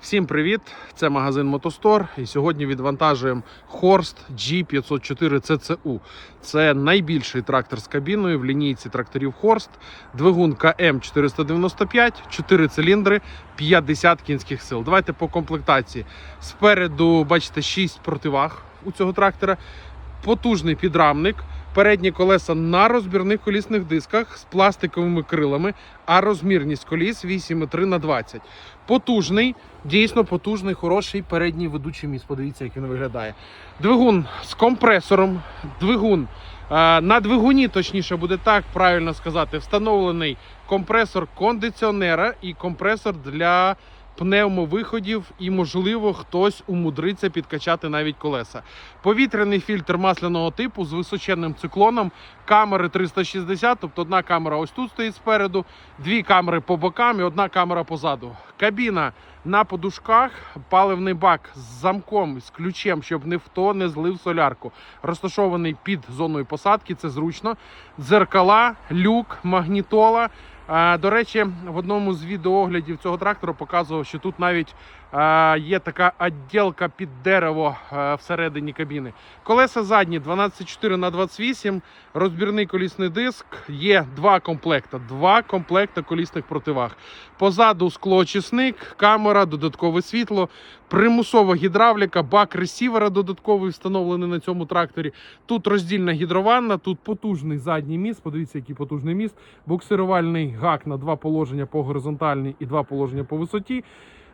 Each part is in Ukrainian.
Всім привіт! Це магазин Мотостор. І сьогодні відвантажуємо Horst G504 CCU. Це найбільший трактор з кабіною в лінійці тракторів Horst. Двигун КМ 495, 4 циліндри, 50 кінських сил. Давайте по комплектації. Спереду, бачите, 6 противаг у цього трактора. Потужний підрамник. Передні колеса на розбірних колісних дисках з пластиковими крилами, а розмірність коліс 8,3 на 20. Потужний, дійсно потужний, хороший передній ведучий міст. Подивіться, як він виглядає. Двигун з компресором. Двигун е, на двигуні, точніше буде так правильно сказати, встановлений компресор кондиціонера і компресор для пневмовиходів, і, можливо, хтось умудриться підкачати навіть колеса. Повітряний фільтр масляного типу з височенним циклоном, камери 360, тобто одна камера ось тут стоїть спереду, дві камери по бокам і одна камера позаду. Кабіна на подушках, паливний бак з замком, з ключем, щоб ніхто не злив солярку. Розташований під зоною посадки, це зручно. Дзеркала, люк, магнітола. Е, До речі, в одному з відеооглядів цього трактора показував, що тут навіть є така відділка під дерево е, всередині кабіни. Колеса задні 12,4 на 28, розбірний колісний диск. Є два комплекта, два комплекта колісних противаг. Позаду склоочисник, камера, додаткове світло, примусова гідравліка, бак ресівера додатковий встановлений на цьому тракторі. Тут роздільна гідрованна, тут потужний задній міст. Подивіться, який потужний міст. Буксирувальний гак на два положення по горизонтальній і два положення по висоті.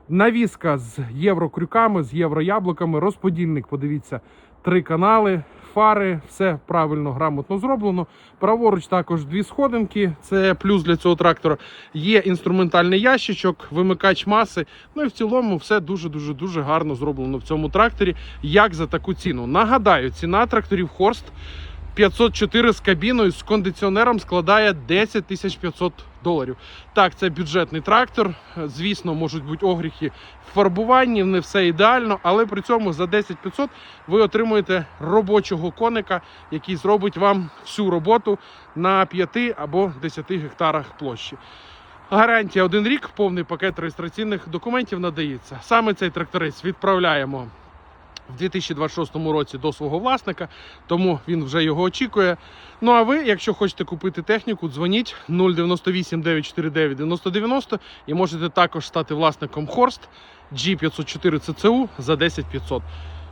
Навіска з єврокрюками, з єврояблуками, розподільник. Подивіться, три канали, фари, все правильно, грамотно зроблено. Праворуч також дві сходинки. Це плюс для цього трактора. Є інструментальний ящичок, вимикач маси. Ну і в цілому все дуже дуже дуже гарно зроблено в цьому тракторі. Як за таку ціну? Нагадаю, ціна тракторів Хорст 504 з кабіною з кондиціонером складає 10 тисяч 500 доларів. Так, це бюджетний трактор. Звісно, можуть бути огріхи в фарбуванні, не все ідеально, але при цьому за 10 500 ви отримуєте робочого коника, який зробить вам всю роботу на 5 або 10 гектарах площі. Гарантія один рік, повний пакет реєстраційних документів надається. Саме цей тракторець відправляємо в 2026 році до свого власника, тому він вже його очікує. Ну а ви, якщо хочете купити техніку, дзвоніть 098 949 9090 і можете також стати власником Хорст G504 CCU за 10 500.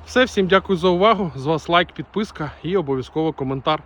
Все, всім дякую за увагу. З вас лайк, підписка і обов'язково коментар.